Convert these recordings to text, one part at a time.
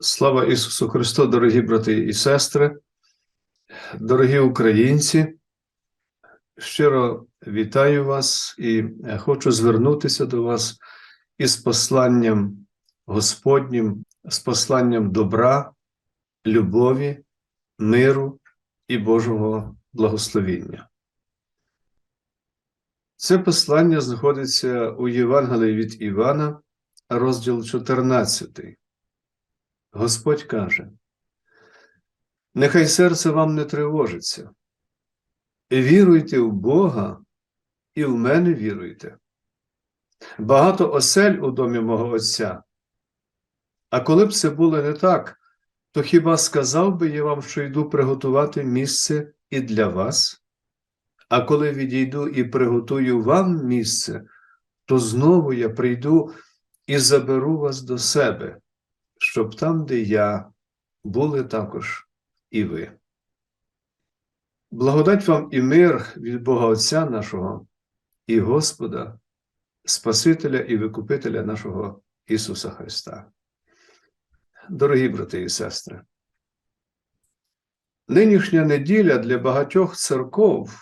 Слава Ісусу Христу, дорогі брати і сестри, дорогі українці. Щиро вітаю вас і хочу звернутися до вас із посланням Господнім, з посланням добра, любові, миру і Божого благословіння. Це послання знаходиться у Євангелії від Івана, розділ 14. Господь каже: Нехай серце вам не тривожиться. Віруйте в Бога і в мене віруйте. Багато осель у домі мого Отця. А коли б це було не так, то хіба сказав би я вам, що йду приготувати місце і для вас? А коли відійду і приготую вам місце, то знову я прийду і заберу вас до себе, щоб там, де я, були також і ви. Благодать вам і мир від Бога Отця нашого і Господа, Спасителя і Викупителя нашого Ісуса Христа. Дорогі брати і сестри, нинішня неділя для багатьох церков,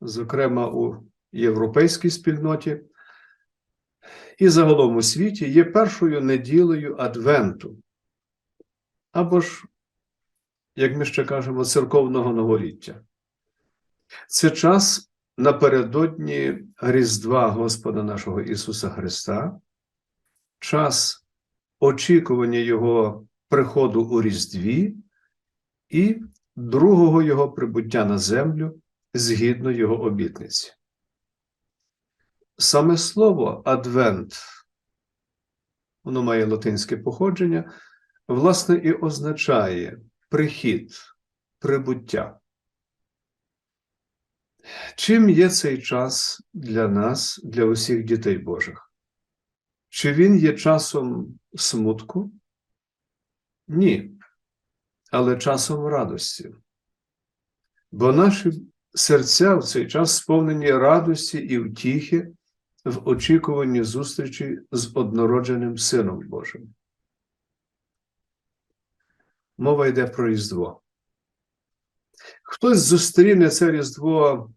зокрема у європейській спільноті, і загалом у світі є першою неділею Адвенту, або ж, як ми ще кажемо, церковного новоріття. Це час напередодні Різдва Господа нашого Ісуса Христа, час очікування Його приходу у Різдві і другого Його прибуття на землю згідно Його обітниці. Саме слово адвент, воно має латинське походження, власне, і означає прихід, прибуття. Чим є цей час для нас, для усіх дітей Божих? Чи він є часом смутку? Ні, але часом радості. Бо наші серця в цей час сповнені радості і втіхи в очікуванні зустрічі з однородженим Сином Божим. Мова йде про Різдво. Хтось зустріне це Різдво,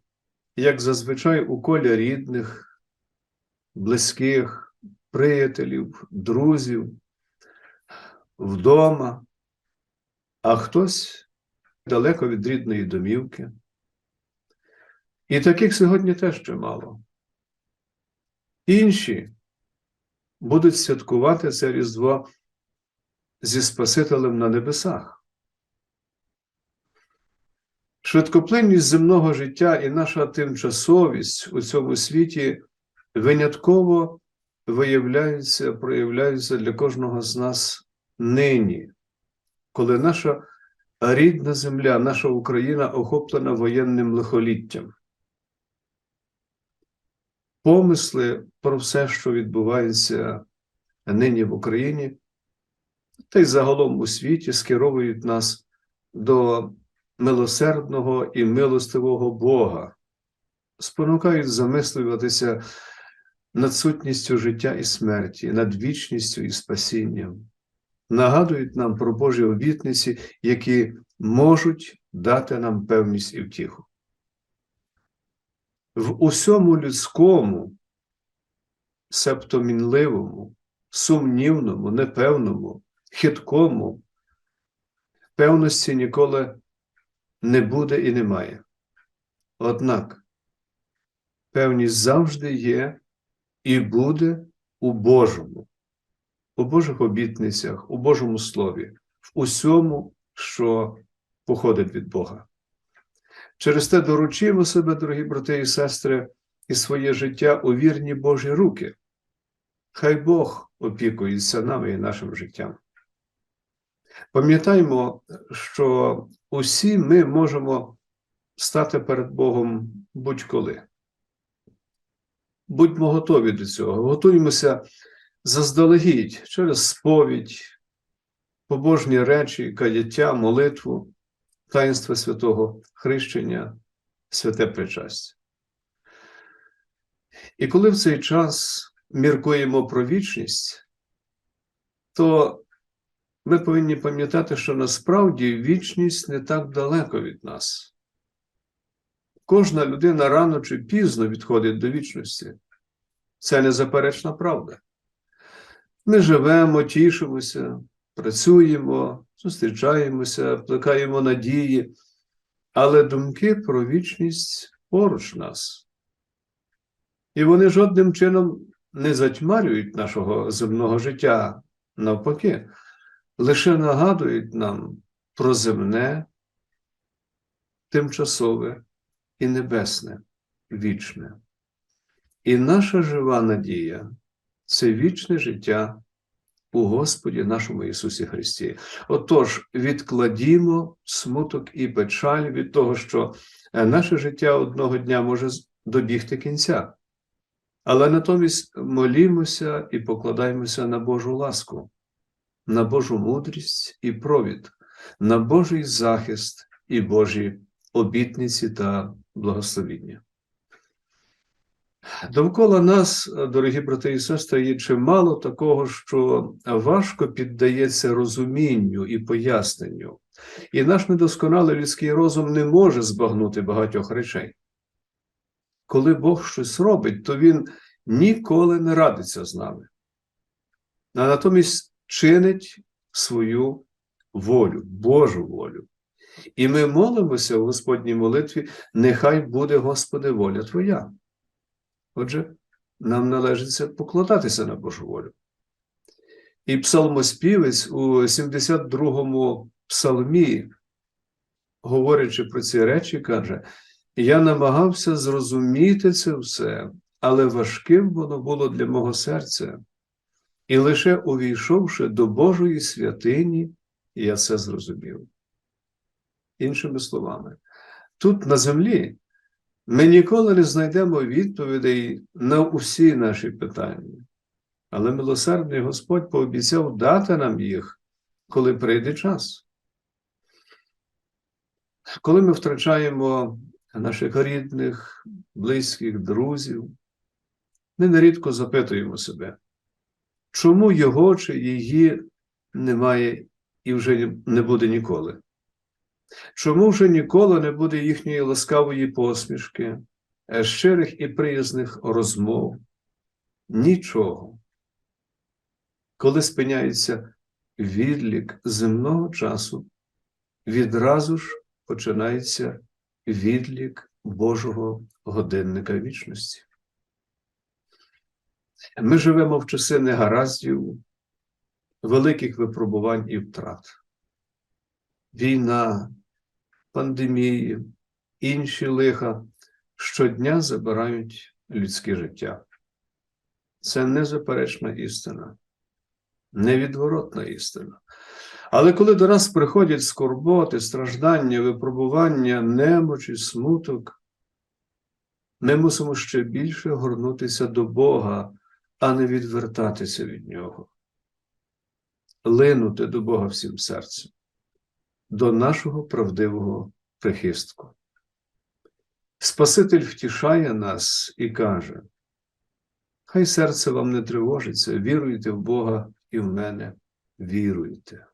як зазвичай, у колі рідних, близьких, приятелів, друзів, вдома, а хтось далеко від рідної домівки. І таких сьогодні теж чимало. Інші будуть святкувати це Різдво зі Спасителем на небесах. Швидкоплинність земного життя і наша тимчасовість у цьому світі винятково виявляються, проявляються для кожного з нас нині, коли наша рідна земля, наша Україна охоплена воєнним лихоліттям помисли про все, що відбувається нині в Україні, та й загалом у світі скеровують нас до милосердного і милостивого Бога, спонукають замислюватися над сутністю життя і смерті, над вічністю і спасінням, нагадують нам про Божі обітниці, які можуть дати нам певність і втіху в усьому людському, себто мінливому, сумнівному, непевному, хиткому, певності ніколи не буде і немає. Однак певність завжди є і буде у Божому, у Божих обітницях, у Божому Слові, в усьому, що походить від Бога. Через те доручимо себе, дорогі брати і сестри, і своє життя у вірні Божі руки. Хай Бог опікується нами і нашим життям. Пам'ятаймо, що усі ми можемо стати перед Богом будь-коли. Будьмо готові до цього, готуємося заздалегідь через сповідь, побожні речі, каяття, молитву таїнства святого хрещення, святе причастя. І коли в цей час міркуємо про вічність, то ми повинні пам'ятати, що насправді вічність не так далеко від нас. Кожна людина рано чи пізно відходить до вічності. Це незаперечна правда. Ми живемо, тішимося, працюємо, зустрічаємося, плекаємо надії, але думки про вічність поруч нас. І вони жодним чином не затьмарюють нашого земного життя, навпаки, лише нагадують нам про земне, тимчасове і небесне, вічне. І наша жива надія це вічне життя у Господі нашому Ісусі Христі. Отож, відкладімо смуток і печаль від того, що е, наше життя одного дня може добігти кінця. Але натомість молімося і покладаємося на Божу ласку, на Божу мудрість і провід, на Божий захист і Божі обітниці та благословіння. Довкола нас, дорогі брати і сестри, є чимало такого, що важко піддається розумінню і поясненню, і наш недосконалий людський розум не може збагнути багатьох речей. Коли Бог щось робить, то Він ніколи не радиться з нами, а натомість чинить свою волю, Божу волю. І ми молимося в Господній молитві, нехай буде, Господи, воля Твоя. Отже, нам належиться покладатися на Божу волю. І псалмоспівець у 72-му псалмі, говорячи про ці речі, каже: Я намагався зрозуміти це все, але важким воно було для мого серця. І лише увійшовши до Божої святині, я це зрозумів. Іншими словами, тут на землі ми ніколи не знайдемо відповідей на усі наші питання, але милосердний Господь пообіцяв дати нам їх, коли прийде час. Коли ми втрачаємо наших рідних, близьких, друзів, ми нерідко запитуємо себе, чому його чи її немає і вже не буде ніколи? Чому вже ніколи не буде їхньої ласкавої посмішки, е, щирих і приязних розмов? Нічого. Коли спиняється відлік земного часу, відразу ж починається відлік Божого годинника вічності. Ми живемо в часи негараздів, великих випробувань і втрат. Війна, пандемії, інші лиха щодня забирають людське життя. Це незаперечна істина, невідворотна істина. Але коли до нас приходять скорботи, страждання, випробування, немочі, смуток, ми мусимо ще більше горнутися до Бога, а не відвертатися від Нього, линути до Бога всім серцем до нашого правдивого прихистку. Спаситель втішає нас і каже: Хай серце вам не тривожиться, віруйте в Бога і в мене віруйте.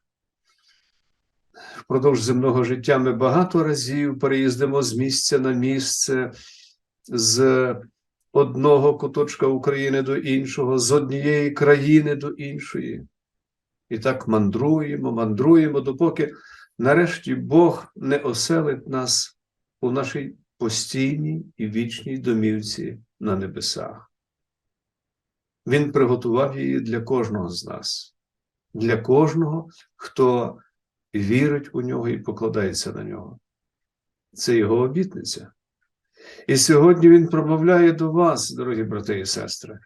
Впродовж земного життя ми багато разів переїздимо з місця на місце, з одного куточка України до іншого, з однієї країни до іншої. І так мандруємо, мандруємо, допоки нарешті Бог не оселить нас у нашій постійній і вічній домівці на небесах. Він приготував її для кожного з нас, для кожного, хто вірить у нього і покладається на нього. Це його обітниця. І сьогодні Він промовляє до вас, дорогі брати і сестри.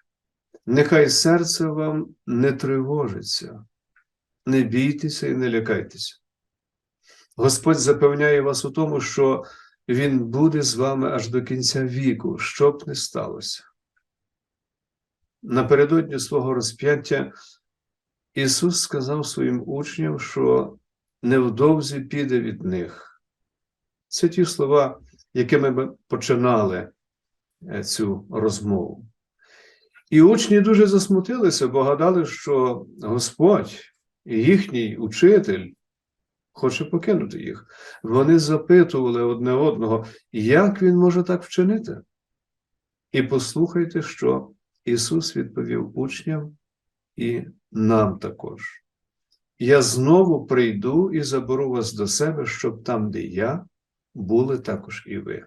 Нехай серце вам не тривожиться, не бійтеся і не лякайтеся. Господь запевняє вас у тому, що Він буде з вами аж до кінця віку, що б не сталося. Напередодні свого розп'яття Ісус сказав своїм учням, що невдовзі піде від них. Це ті слова, якими ми починали е, цю розмову. І учні дуже засмутилися, бо гадали, що Господь, їхній учитель хоче покинути їх. Вони запитували одне одного, як він може так вчинити. І послухайте, що Ісус відповів учням і нам також. Я знову прийду і заберу вас до себе, щоб там, де я, були також і ви.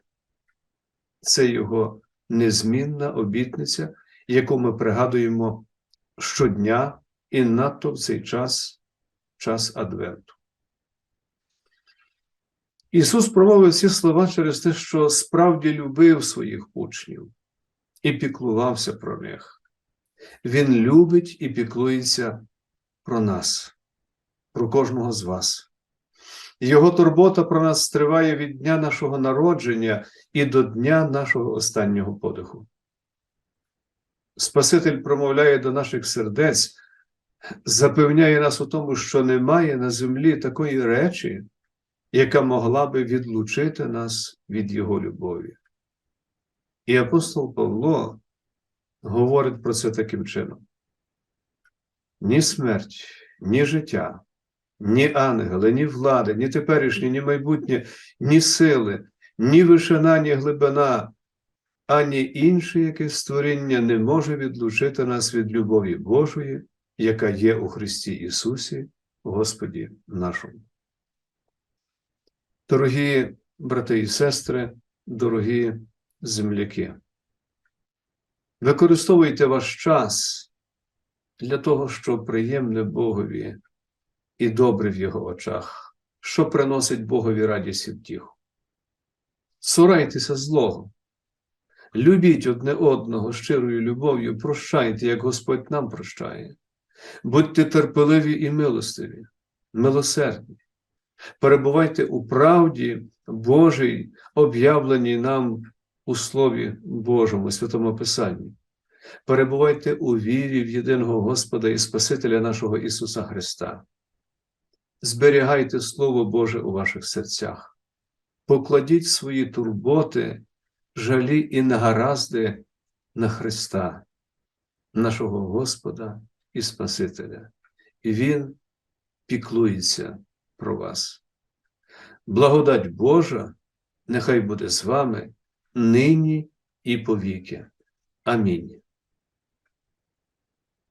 Це його незмінна обітниця, яку ми пригадуємо щодня і надто в цей час, час Адвенту. Ісус промовив ці слова через те, що справді любив своїх учнів і піклувався про них. Він любить і піклується про нас, про кожного з вас. Його турбота про нас триває від дня нашого народження і до дня нашого останнього подиху. Спаситель промовляє до наших сердець, запевняє нас у тому, що немає на землі такої речі, яка могла би відлучити нас від Його любові. І апостол Павло говорить про це таким чином: ні смерть, ні життя, ні ангели, ні влади, ні теперішнє, ні майбутнє, ні сили, ні вишина, ні глибина, ані інше якесь створіння не може відлучити нас від любові Божої, яка є у Христі Ісусі, Господі нашому. Дорогі брати і сестри, дорогі земляки, використовуйте ваш час для того, що приємне Богові і добре в Його очах, що приносить Богові радість і втіху. Цурайтеся злого, любіть одне одного щирою любов'ю, прощайте, як Господь нам прощає. Будьте терпеливі і милостиві, милосердні. Перебувайте у правді Божій, об'явленій нам у Слові Божому, Святому Писанні. Перебувайте у вірі в єдиного Господа і Спасителя нашого Ісуса Христа. Зберігайте Слово Боже у ваших серцях, покладіть свої турботи, жалі і нагаразди на Христа, нашого Господа і Спасителя, і Він піклується про вас. Благодать Божа нехай буде з вами нині і повіки. Амінь.